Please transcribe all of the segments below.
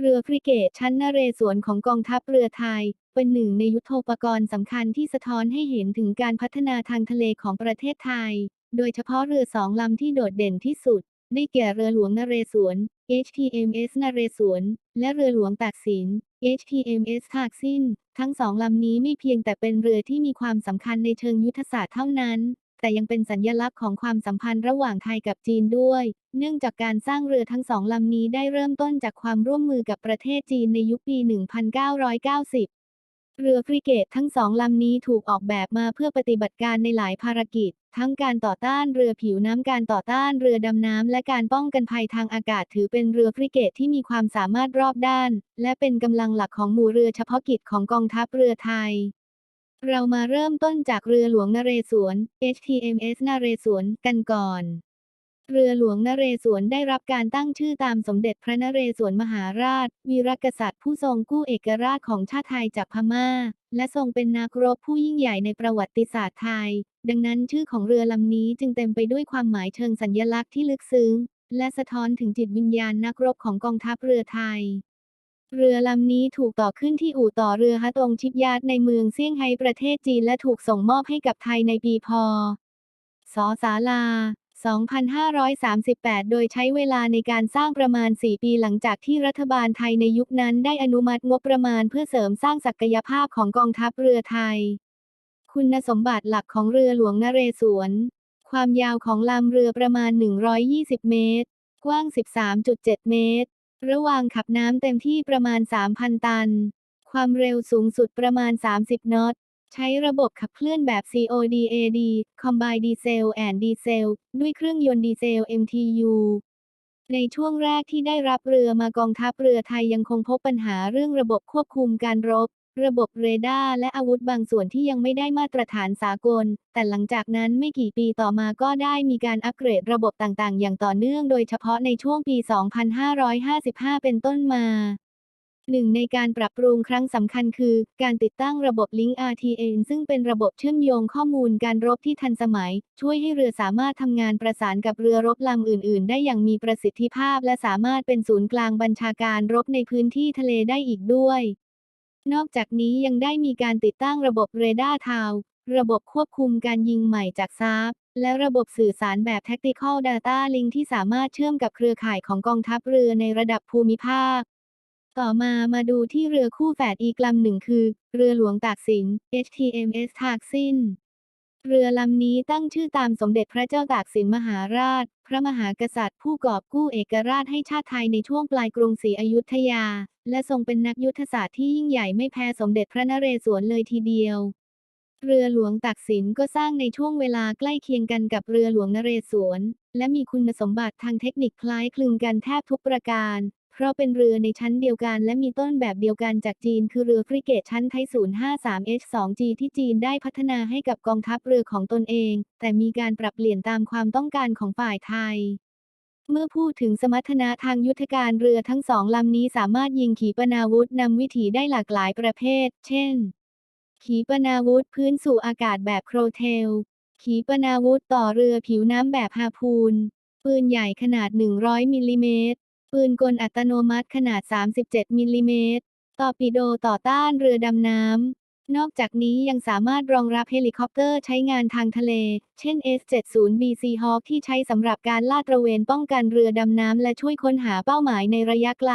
เรือฟริเกตชั้นนเรศวรของกองทัพเรือไทย เป็นหนึ่งในยุทโธปกรณ์สำคัญที่สะท้อนให้เห็นถึงการพัฒนาทางทะเลของประเทศไทย โดยเฉพาะเรือสองลำที่โดดเด่นที่สุด ได้แก่เรือหลวงนเรศวร HTMS นเรศวร และเรือหลวงตากสิน HTMS ทากสิน ทั้งสองลำนี้ไม่เพียงแต่เป็นเรือที่มีความสำคัญในเชิงยุทธศาสตร์เท่านั้น แต่ยังเป็นสัญลักษณ์ของความสัมพันธ์ระหว่างไทยกับจีนด้วย เนื่องจากการสร้างเรือทั้งสองลำนี้ได้เริ่มต้นจากความร่วมมือกับประเทศจีนในยุคปี 1990เรือฟริเกตทั้งสองลำนี้ถูกออกแบบมาเพื่อปฏิบัติการในหลายภารกิจ ทั้งการต่อต้านเรือผิวน้ำการต่อต้านเรือดำน้ำและการป้องกันภัยทางอากาศถือเป็นเรือฟริเกตที่มีความสามารถรอบด้าน และเป็นกำลังหลักของหมู่เรือเฉพาะกิจของกองทัพเรือไทย เรามาเริ่มต้นจากเรือหลวงนเรศวร HTMS นเรศวรกันก่อน เรือหลวงนเรศวรได้รับการตั้งชื่อตามสมเด็จพระนเรศวรมหาราช วีรกษัตริย์ผู้ทรงกู้เอกราชของชาติไทยจากพม่า และทรงเป็นนักรบผู้ยิ่งใหญ่ในประวัติศาสตร์ไทย ดังนั้นชื่อของเรือลำนี้จึงเต็มไปด้วยความหมายเชิงสัญญลักษณ์ที่ลึกซึ้ง และสะท้อนถึงจิตวิญญาณนักรบของกองทัพเรือไทย เรือลำนี้ถูกต่อขึ้นที่อู่ต่อเรือฮะตงชิปยาร์ดในเมืองเซี่ยงไฮ้ประเทศจีนและถูกส่งมอบให้กับไทยในปีพ.ศ.ศาลา 2538 โดยใช้เวลาในการสร้างประมาณ 4 ปีหลังจากที่รัฐบาลไทยในยุคนั้นได้อนุมัติงบประมาณเพื่อเสริมสร้างศักยภาพของกองทัพเรือไทย คุณสมบัติหลักของเรือหลวงนเรศวร ความยาวของลำเรือประมาณ 120 เมตร กว้าง 13.7 เมตร ระหว่างขับน้ำเต็มที่ประมาณ 3,000 ตัน ความเร็วสูงสุดประมาณ 30 นอต ใช้ระบบขับเคลื่อนแบบ CODAD Combined Diesel and Diesel ด้วยเครื่องยนต์ดีเซล MTU ในช่วงแรกที่ได้รับเรือมากองทัพเรือไทยยังคงพบปัญหาเรื่องระบบควบคุมการรบ ระบบเรดาร์และอาวุธบางส่วนที่ยังไม่ได้มาตรฐานสากล แต่หลังจากนั้นไม่กี่ปีต่อมาก็ได้มีการอัปเกรดระบบต่างๆ อย่างต่อเนื่องโดยเฉพาะในช่วงปี 2555 เป็นต้นมาหนึ่งในการปรับปรุงครั้งสำคัญคือ การติดตั้งระบบ Link RTN ซึ่งเป็นระบบเชื่อมโยงข้อมูลการรบที่ทันสมัย ช่วยให้เรือสามารถทำงานประสานกับเรือรบลำอื่น ๆ ได้อย่างมีประสิทธิภาพ และสามารถเป็นศูนย์กลางบัญชาการรบในพื้นที่ทะเลได้อีกด้วย นอกจากนี้ยังได้มีการติดตั้งระบบเรดาร์ทาวระบบควบคุมการยิงใหม่จากซาบและระบบสื่อสารแบบ Tactical Data Link ที่สามารถเชื่อมกับเครือข่ายของกองทัพเรือในระดับภูมิภาค ต่อมามาดูที่เรือคู่แฝดอีกลำหนึ่งคือ เรือหลวงตากสิน HTMS ทากสินเรือลำนี้ตั้งชื่อตามสมเด็จพระเจ้าตากสินมหาราช พระมหากษัตริย์ผู้กอบกู้เอกราชให้ชาติไทยในช่วงปลายกรุงศรีอยุธยา และทรงเป็นนักยุทธศาสตร์ที่ยิ่งใหญ่ไม่แพ้สมเด็จพระนเรศวรเลยทีเดียว เรือหลวงตากสินก็สร้างในช่วงเวลาใกล้เคียงกันกับเรือหลวงนเรศวร และมีคุณสมบัติทางเทคนิคคล้ายคลึงกันแทบทุกประการ เพราะเป็นเรือในชั้นเดียวกันและมีต้นแบบเดียวกันจากจีน คือเรือฟริเกตชั้นไทย 053H2G ที่จีนได้พัฒนาให้กับกองทัพเรือของตนเอง แต่มีการปรับเปลี่ยนตามความต้องการของฝ่ายไทย เมื่อพูดถึงสมรรถนะทางยุทธการเรือทั้งสองลำนี้สามารถยิงขีปนาวุธนำวิถีได้หลากหลายประเภท เช่น ขีปนาวุธพื้นสู่อากาศแบบโครเทล ขีปนาวุธต่อเรือผิวน้ำแบบฮาพูน ปืนใหญ่ขนาด 100 มิลลิเมตร ปืนกลอัตโนมัติขนาด 37 มิลลิเมตรตอร์ปิโดต่อต้านเรือดำน้ำ นอกจากนี้ยังสามารถรองรับเฮลิคอปเตอร์ใช้งานทางทะเล เช่น S-70B Seahawk ที่ใช้สำหรับการลาดตระเวนป้องกันเรือดำน้ำและช่วยค้นหาเป้าหมายในระยะไกล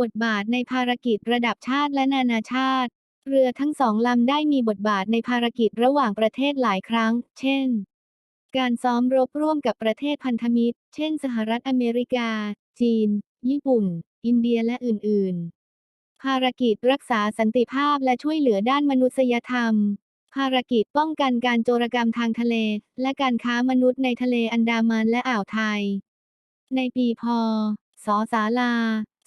บทบาทในภารกิจระดับชาติและนานาชาติ เรือทั้งสองลำได้มีบทบาทในภารกิจระหว่างประเทศหลายครั้ง เช่น การซ้อมรบร่วมกับประเทศพันธมิตร เช่น สหรัฐอเมริกา จีน ญี่ปุ่น อินเดียและอื่น ๆ ภารกิจรักษาสันติภาพและช่วยเหลือด้านมนุษยธรรม ภารกิจป้องกันการโจรกรรมทางทะเล และการค้ามนุษย์ในทะเลอันดามันและอ่าวไทย ในปีพ.ศ.ศาลา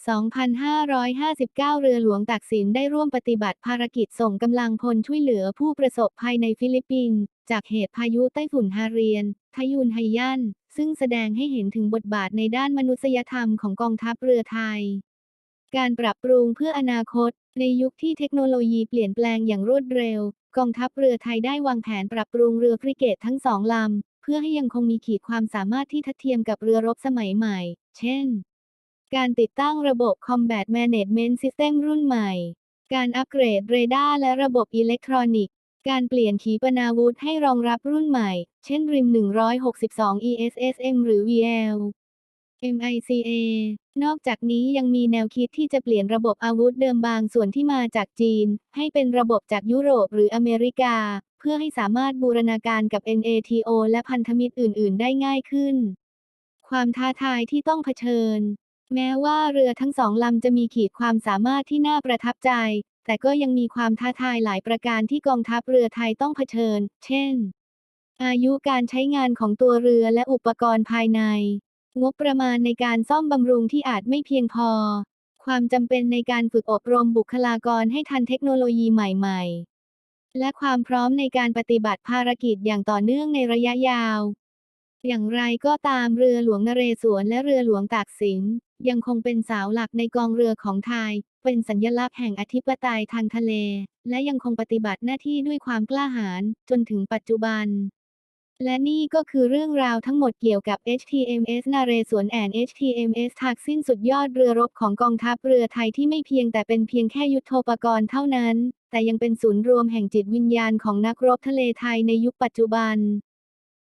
2559 เรือหลวงตากสินได้ร่วมปฏิบัติภารกิจส่งกำลังพลช่วยเหลือผู้ประสบภัยในฟิลิปปินส์จากเหตุพายุไต้ฝุ่นฮาเรียน ทยุนไฮยัน ซึ่งแสดงให้เห็นถึงบทบาทในด้านมนุษยธรรมของกองทัพเรือไทย การปรับปรุงเพื่ออนาคต ในยุคที่เทคโนโลยีเปลี่ยนแปลงอย่างรวดเร็ว กองทัพเรือไทยได้วางแผนปรับปรุงเรือฟริเกตทั้งสองลำ เพื่อให้ยังคงมีขีดความสามารถที่ทัดเทียมกับเรือรบสมัยใหม่ เช่น การติดตั้งระบบ Combat Management System รุ่นใหม่ การอัปเกรดเรดาร์และระบบอิเล็กทรอนิกส์ การเปลี่ยนขีปนาวุธให้รองรับรุ่นใหม่ เช่นริม 162 ESSM หรือ VL MICA นอกจากนี้ยังมีแนวคิดที่จะเปลี่ยนระบบอาวุธเดิมบางส่วนที่มาจากจีน ให้เป็นระบบจากยุโรปหรืออเมริกา เพื่อให้สามารถบูรณาการกับ NATO และพันธมิตรอื่น ๆ ได้ง่ายขึ้น ความท้าทายที่ต้องเผชิญ แม้ว่าเรือทั้งสองลำจะมีขีดความสามารถที่น่าประทับใจ แต่ก็ยังมีความท้าทายหลายประการที่กองทัพเรือไทยต้องเผชิญ เช่น อายุการใช้งานของตัวเรือและอุปกรณ์ภายใน งบประมาณในการซ่อมบำรุงที่อาจไม่เพียงพอ ความจำเป็นในการฝึกอบรมบุคลากรให้ทันเทคโนโลยีใหม่ ๆ และความพร้อมในการปฏิบัติภารกิจอย่างต่อเนื่องในระยะยาว อย่างไรก็ตามเรือหลวงนเรศวรและเรือหลวงตากสิน ยังคงเป็นเสาวหลักในกองเรือของไทย เป็นสัญลักษณ์แห่งอธิปไตยทางทะเล และยังคงปฏิบัติหน้าที่ด้วยความกล้าหาญจนถึงปัจจุบัน และนี่ก็คือเรื่องราวทั้งหมดเกี่ยวกับ HTMS นาเรศวรแอน HTMS ทักสิ้นสุดยอดเรือรบของกองทัพเรือไทยที่ไม่เพียงแต่เป็นเพียงแค่ยุทธปกรณ์เท่านั้น แต่ยังเป็นศูนย์รวมแห่งจิตวิญญาณของนักรบทะเลไทยในยุคปัจจุบัน